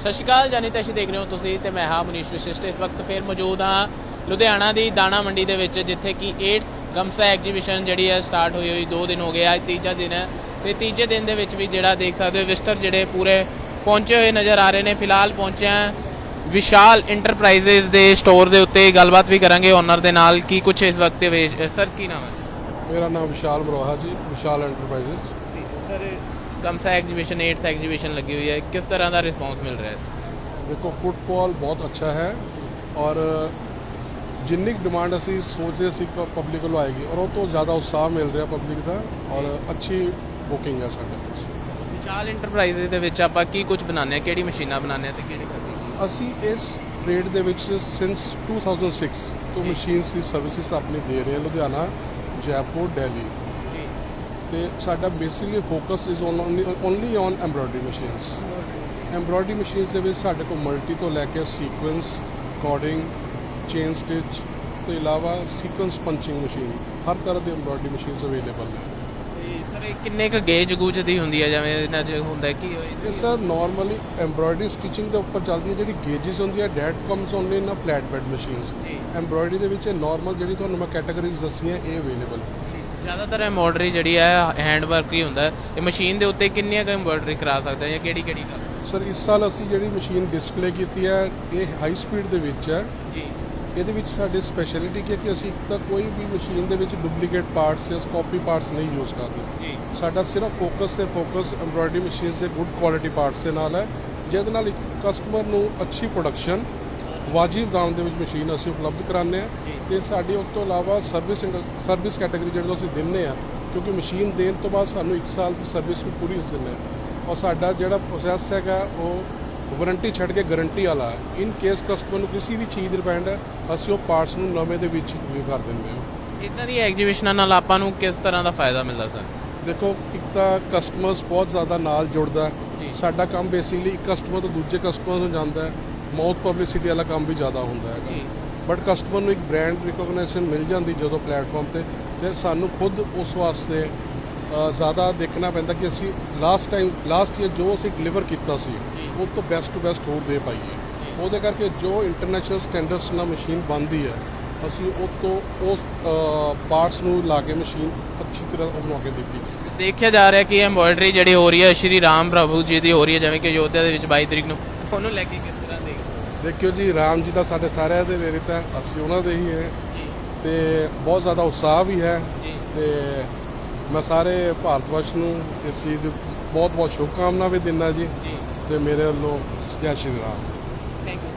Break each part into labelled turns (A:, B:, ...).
A: ਸਤਿ ਸ਼੍ਰੀ ਅਕਾਲ, ਜਾਨੀ ਤੈਸ਼ੀ ਦੇਖ ਰਹੇ ਹੋ ਤੁਸੀਂ ਤੇ ਮੈਂ ਹਾਂ ਮਨੀਸ਼ ਵਿਸ਼ਿਸ਼ਟ। ਇਸ ਵਕਤ ਫੇਰ ਮੌਜੂਦ ਹਾਂ ਲੁਧਿਆਣਾ ਦੀ ਦਾਣਾ ਮੰਡੀ ਦੇ ਵਿੱਚ, ਜਿੱਥੇ ਕਿ 8th ਗਮਸਾ ਐਗਜੀਬਿਸ਼ਨ ਜਿਹੜੀ ਹੈ ਸਟਾਰਟ ਹੋਈ ਹੋਈ 2 ਦਿਨ ਹੋ ਗਏ ਅੱਜ ਤੀਜਾ ਦਿਨ ਹੈ ਤੇ ਤੀਜੇ ਦਿਨ ਦੇ ਵਿੱਚ ਵੀ ਜਿਹੜਾ ਦੇਖ ਸਕਦੇ ਹੋ ਵਿਜ਼ਟਰ ਜਿਹੜੇ ਪੂਰੇ ਪਹੁੰਚੇ ਹੋਏ ਨਜ਼ਰ ਆ ਰਹੇ ਨੇ। ਫਿਲਹਾਲ ਪਹੁੰਚਿਆ ਵਿਸ਼ਾਲ ਇੰਟਰਪ੍ਰਾਈਜ਼ਸ ਦੇ ਸਟੋਰ ਦੇ ਉੱਤੇ। ਗੱਲਬਾਤ ਵੀ ਕਰਾਂਗੇ ਓਨਰ ਦੇ ਨਾਲ। ਕੀ ਕੁਝ ਇਸ ਵਕਤ ਦੇ ਵਿੱਚ ਸਰ ਕੀ ਨਾਮ ਹੈ?
B: ਮੇਰਾ ਨਾਮ ਵਿਸ਼ਾਲ ਮਰੋਹਾ ਜੀ, ਵਿਸ਼ਾਲ ਐਂਟਰਪ੍ਰਾਈਜ਼ਸ
A: ਸਰ ਗਮਸਾ ਐਗਜੀਬਿਸ਼ਨ 8th ਐਗਜੀਬਿਸ਼ਨ ਲੱਗੀ ਹੋਈ ਹੈ। ਕਿਸ ਤਰ੍ਹਾਂ ਦਾ ਰਿਸਪੌਂਸ ਮਿਲ ਰਿਹਾ ਹੈ?
B: ਦੇਖੋ ਫੁੱਟਫਾਲ ਬਹੁਤ ਅੱਛਾ ਹੈ ਔਰ ਜਿੰਨੀ ਕੁ ਡਿਮਾਂਡ ਅਸੀਂ ਸੋਚਦੇ ਸੀ ਪਬਲਿਕ ਵੱਲੋਂ ਆਏਗੀ ਔਰ ਉਹ ਤੋਂ ਜ਼ਿਆਦਾ ਉਤਸ਼ਾਹ ਮਿਲ ਰਿਹਾ ਪਬਲਿਕ ਦਾ ਔਰ ਅੱਛੀ ਬੁਕਿੰਗ ਹੈ ਸਾਡੇ ਵਿੱਚ
A: ਵਿਸ਼ਾਲ ਇੰਟਰਪ੍ਰਾਈਜ਼ਸ ਦੇ ਵਿੱਚ ਆਪਾਂ ਕੀ ਕੁਝ ਬਣਾਉਂਦੇ ਆ ਕਿਹੜੀ ਮਸ਼ੀਨਾਂ ਬਣਾਉਂਦੇ ਆ ਤੇ ਕਿਹੜੀ ਕਰਦੀ
B: ਅਸੀਂ ਇਸ ਟ੍ਰੇਡ ਦੇ ਵਿੱਚ ਸਿੰਸ 2006 ਤੋਂ। ਮਸ਼ੀਨਸ ਦੀ ਸਰਵਿਸਿਜ਼ ਆਪਣੀ ਦੇ ਰਹੇ ਹਾਂ ਲੁਧਿਆਣਾ ਜੈਪੁਰ ਦਿੱਲੀ। ਤੇ ਸਾਡਾ basically focus is only only on embroidery machines embroidery machines ਦੇ ਵਿੱਚ ਸਾਡੇ ਕੋਲ ਮਲਟੀ ਤੋਂ ਲੈ ਕੇ ਸੀਕੁਐਂਸ ਕੋਡਿੰਗ ਚੇਨ ਸਟਿਚ ਤੋਂ ਇਲਾਵਾ ਸੀਕੁਐਂਸ ਪੰਚਿੰਗ ਮਸ਼ੀਨ ਹਰ ਤਰ੍ਹਾਂ ਦੀ ਐਮਬ੍ਰੋਇਡਰੀ ਮਸ਼ੀਨਸ ਅਵੇਲੇਬਲ ਨੇ।
A: ਸਰ ਇਹ ਕਿੰਨੇ ਕ ਗੇਜ ਗੂਜ ਦੀ ਹੁੰਦੀ ਹੈ ਜਿਵੇਂ ਇਹਨਾਂ 'ਚ ਹੁੰਦਾ ਕੀ ਹੋਏ?
B: ਇਹ ਸਰ ਨਾਰਮਲੀ ਐਮਬ੍ਰੋਇਡਰੀ ਸਟਿਚਿੰਗ ਦੇ ਉੱਪਰ ਚੱਲਦੀ ਹੈ ਜਿਹੜੀ ਗੇਜਸ ਹੁੰਦੀਆਂ that comes only in flat bed machines embroidery ਦੇ ਵਿੱਚ ਨਾਰਮਲ ਜਿਹੜੀ ਤੁਹਾਨੂੰ ਮੈਂ ਕੈਟਾਗਰੀਜ਼ ਦੱਸੀਆਂ ਇਹ ਅਵੇਲੇਬਲ
A: ਜ਼ਿਆਦਾਤਰ ਐਮਬੋਡਰੀ ਜਿਹੜੀ ਹੈ ਹੈਂਡ ਵਰਕ ਹੀ ਹੁੰਦਾ ਹੈ। ਇਹ ਮਸ਼ੀਨ ਦੇ ਉੱਤੇ ਕਿੰਨੀਆਂ ਕ ਐਮਬੋਡਰੀ ਕਰਾ ਸਕਦੇ ਆ ਜਾਂ ਕਿਹੜੀ ਕਿਹੜੀ ਕਰ
B: ਸਰ ਇਸ ਸਾਲ ਅਸੀਂ ਜਿਹੜੀ ਮਸ਼ੀਨ ਡਿਸਪਲੇ ਕੀਤੀ ਹੈ ਇਹ ਹਾਈ ਸਪੀਡ ਦੇ ਵਿੱਚ ਹੈ।
A: ਜੀ।
B: ਇਹਦੇ ਵਿੱਚ ਸਾਡੀ ਸਪੈਸ਼ਲਿਟੀ ਕੀ ਹੈ ਕਿ ਅਸੀਂ ਤਾਂ ਕੋਈ ਵੀ ਮਸ਼ੀਨ ਦੇ ਵਿੱਚ ਡੁਪਲੀਕੇਟ ਪਾਰਟਸ ਜਾਂ ਕਾਪੀ ਪਾਰਟਸ ਨਹੀਂ ਯੂਜ਼ ਕਰਦੇ।
A: ਜੀ।
B: ਸਾਡਾ ਸਿਰਫ ਫੋਕਸ ਤੇ ਫੋਕਸ ਐਮਬ੍ਰੋਇਡਰੀ ਮਸ਼ੀਨਸ ਦੇ ਗੁੱਡ ਕੁਆਲਿਟੀ ਪਾਰਟਸ ਦੇ ਨਾਲ ਹੈ। ਜਿਹਦੇ ਨਾਲ ਇੱਕ ਕਸਟਮਰ ਨੂੰ ਅੱਛੀ ਪ੍ਰੋਡਕਸ਼ਨ ਵਾਜਿਬ ਦਾਮ ਦੇ ਵਿੱਚ ਮਸ਼ੀਨ ਅਸੀਂ ਉਪਲਬਧ ਕਰਾਉਂਦੇ ਹਾਂ
A: ਜੀ।
B: ਤੇ ਸਾਡੀ ਉਸ ਤੋਂ ਇਲਾਵਾ ਸਰਵਿਸ ਸਰਵਿਸ ਕੈਟਾਗਰੀ ਜਿਹੜੀ ਅਸੀਂ ਦਿੰਨੇ ਆ ਕਿਉਂਕਿ ਮਸ਼ੀਨ ਦੇਣ ਤੋਂ ਬਾਅਦ ਸਾਨੂੰ 1 ਸਾਲ ਦੀ ਸਰਵਿਸ ਵੀ ਪੂਰੀ ਦਿੰਦੇ ਆ ਔਰ ਸਾਡਾ ਜਿਹੜਾ ਪ੍ਰੋਸੈਸ ਹੈਗਾ ਉਹ ਵਾਰੰਟੀ ਛੱਡ ਕੇ ਗਾਰੰਟੀ ਵਾਲਾ ਹੈ। ਇਨ ਕੇਸ ਕਸਟਮਰ ਨੂੰ ਕਿਸੇ ਵੀ ਚੀਜ਼ ਦੀ ਡਿਪੈਂਡ ਹੈ ਅਸੀਂ ਉਹ ਪਾਰਟਸ ਨੂੰ ਨਵੇਂ ਦੇ ਵਿੱਚ ਵੀ ਕਰ ਦਿੰਦੇ ਹਾਂ।
A: ਇਦਾਂ ਦੀ ਐਗਜੀਬਿਸ਼ਨਾਂ ਨਾਲ ਆਪਾਂ ਨੂੰ ਕਿਸ ਤਰ੍ਹਾਂ ਦਾ ਫਾਇਦਾ ਮਿਲਦਾ ਸਰ?
B: ਦੇਖੋ ਇੱਕ ਤਾਂ ਕਸਟਮਰਸ ਬਹੁਤ ਜ਼ਿਆਦਾ ਨਾਲ ਜੁੜਦਾ। ਹੈ। ਸਾਡਾ ਕੰਮ ਬੇਸਿਕਲੀ ਇੱਕ ਕਸਟਮਰ ਤੋਂ ਦੂਜੇ ਕਸਟਮਰ ਨੂੰ ਜਾਂਦਾ ਹੈ। ਮਾਊਥ ਪਬਲਿਸਿਟੀ ਵਾਲਾ ਕੰਮ ਵੀ ਜ਼ਿਆਦਾ ਹੁੰਦਾ। ਹੈਗਾ ਬਟ ਕਸਟਮਰ ਨੂੰ ਇੱਕ ਬ੍ਰਾਂਡ ਰਿਕੋਗਨੀਸ਼ਨ ਮਿਲ ਜਾਂਦੀ ਜਦੋਂ ਪਲੇਟਫਾਰਮ ਤੇ ਤੇ ਸਾਨੂੰ ਖੁਦ ਉਸ ਵਾਸਤੇ ਜ਼ਿਆਦਾ ਦੇਖਣਾ ਪੈਂਦਾ ਕਿ ਅਸੀਂ ਲਾਸਟ ਟਾਈਮ ਲਾਸਟ ਈਅਰ ਜੋ ਅਸੀਂ ਡਿਲੀਵਰ ਕੀਤਾ ਸੀ। ਉਹ ਤੋਂ ਬੈਸਟ ਟੂ ਬੈਸਟ ਹੋਰ ਦੇ ਪਾਈਏ ਉਹਦੇ ਕਰਕੇ ਜੋ ਇੰਟਰਨੈਸ਼ਨਲ ਸਟੈਂਡਰਡਸ ਨਾਲ ਮਸ਼ੀਨ ਬਣਦੀ ਹੈ ਅਸੀਂ ਉਹ ਤੋਂ ਉਸ ਪਾਰਟਸ ਨੂੰ ਲਾ ਕੇ ਮਸ਼ੀਨ ਅੱਛੀ ਤਰ੍ਹਾਂ ਬਣਾ ਕੇ ਦਿੱਤੀ
A: ਦੇਖਿਆ ਜਾ ਰਿਹਾ ਕਿ ਐਮਬੋਡਰੀ ਜਿਹੜੀ ਹੋ ਰਹੀ ਹੈ ਸ਼੍ਰੀ ਰਾਮ ਪ੍ਰਭੂ ਜੀ ਦੀ ਹੋ ਰਹੀ ਹੈ ਜਿਵੇਂ ਕਿ ਅਯੋਧਿਆ ਦੇ ਵਿੱਚ 22 ਤਰੀਕ ਨੂੰ ਉਹਨੂੰ ਲੈ ਕੇ ਕਿਸ ਤਰ੍ਹਾਂ?
B: ਦੇਖਿਓ ਜੀ ਰਾਮ ਜੀ ਦਾ ਸਾਡੇ ਸਾਰਿਆਂ ਦੇ ਨੇੜੇ ਹੈ ਅਸੀਂ ਉਹਨਾਂ ਦੇ ਹੀ ਹੈ ਤੇ ਬਹੁਤ ਜ਼ਿਆਦਾ ਉਤਸ਼ਾਹ ਵੀ ਹੈ ਤੇ ਮੈਂ ਸਾਰੇ ਭਾਰਤ ਵਰਸ਼ ਨੂੰ ਇਸ ਚੀਜ਼ ਦੀ ਬਹੁਤ ਬਹੁਤ ਸ਼ੁਭਕਾਮਨਾ ਵੀ ਦਿੰਦਾ
A: ਜੀ
B: ਤੇ ਮੇਰੇ ਵੱਲੋਂ ਜੈ ਸ਼੍ਰੀ ਰਾਮ।
A: ਥੈਂਕ ਯੂ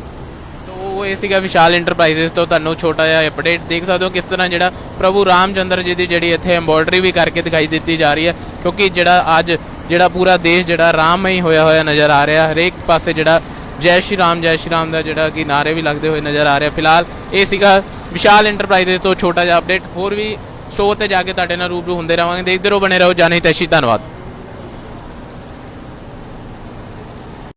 A: ਤੋ ਇਹ ਸੀਗਾ ਵਿਸ਼ਾਲ ਇੰਟਰਪ੍ਰਾਈਜ਼ਸ ਤੋਂ ਤੁਹਾਨੂੰ ਛੋਟਾ ਜਿਹਾ ਅਪਡੇਟ ਦੇਖ ਸਕਦੇ ਹੋ ਕਿਸ ਤਰ੍ਹਾਂ ਜਿਹੜਾ ਪ੍ਰਭੂ ਰਾਮਚੰਦਰ ਜੀ ਦੀ ਜਿਹੜੀ ਇੱਥੇ ਐਮਬੋਡਰੀ ਵੀ ਕਰਕੇ ਦਿਖਾਈ ਦਿੱਤੀ ਜਾ ਰਹੀ ਹੈ ਕਿਉਂਕਿ ਜਿਹੜਾ ਅੱਜ ਜਿਹੜਾ ਪੂਰਾ ਦੇਸ਼ ਜਿਹੜਾ ਰਾਮਮਈ ਹੋਇਆ ਹੋਇਆ ਨਜ਼ਰ ਆ ਰਿਹਾ ਹਰੇਕ ਪਾਸੇ ਜਿਹੜਾ ਜੈ ਸ਼੍ਰੀ ਰਾਮ, ਜੈ ਸ਼੍ਰੀ ਰਾਮ ਦਾ ਜਿਹੜਾ ਕਿ ਨਾਰੇ ਵੀ ਲੱਗਦੇ ਹੋਏ ਨਜ਼ਰ ਆ ਰਿਹਾ ਫਿਲਹਾਲ ਇਹ ਸੀਗਾ ਵਿਸ਼ਾਲ ਇੰਟਰਪ੍ਰਾਈਜ਼ਸ ਤੋਂ ਛੋਟਾ ਜਿਹਾ ਅਪਡੇਟ ਹੋਰ ਵੀ ਸਟੋਰ ਤੇ ਜਾ ਕੇ ਤੁਹਾਡੇ ਨਾਲ ਰੂਬਰੂ ਹੁੰਦੇ ਰਵਾਂਗੇ ਦੇਖਦੇ ਰਹੋ, ਬਣੇ ਰਹੋ। ਜਾਨੀ ਤੈਸ਼ੀ ਧੰਨਵਾਦ।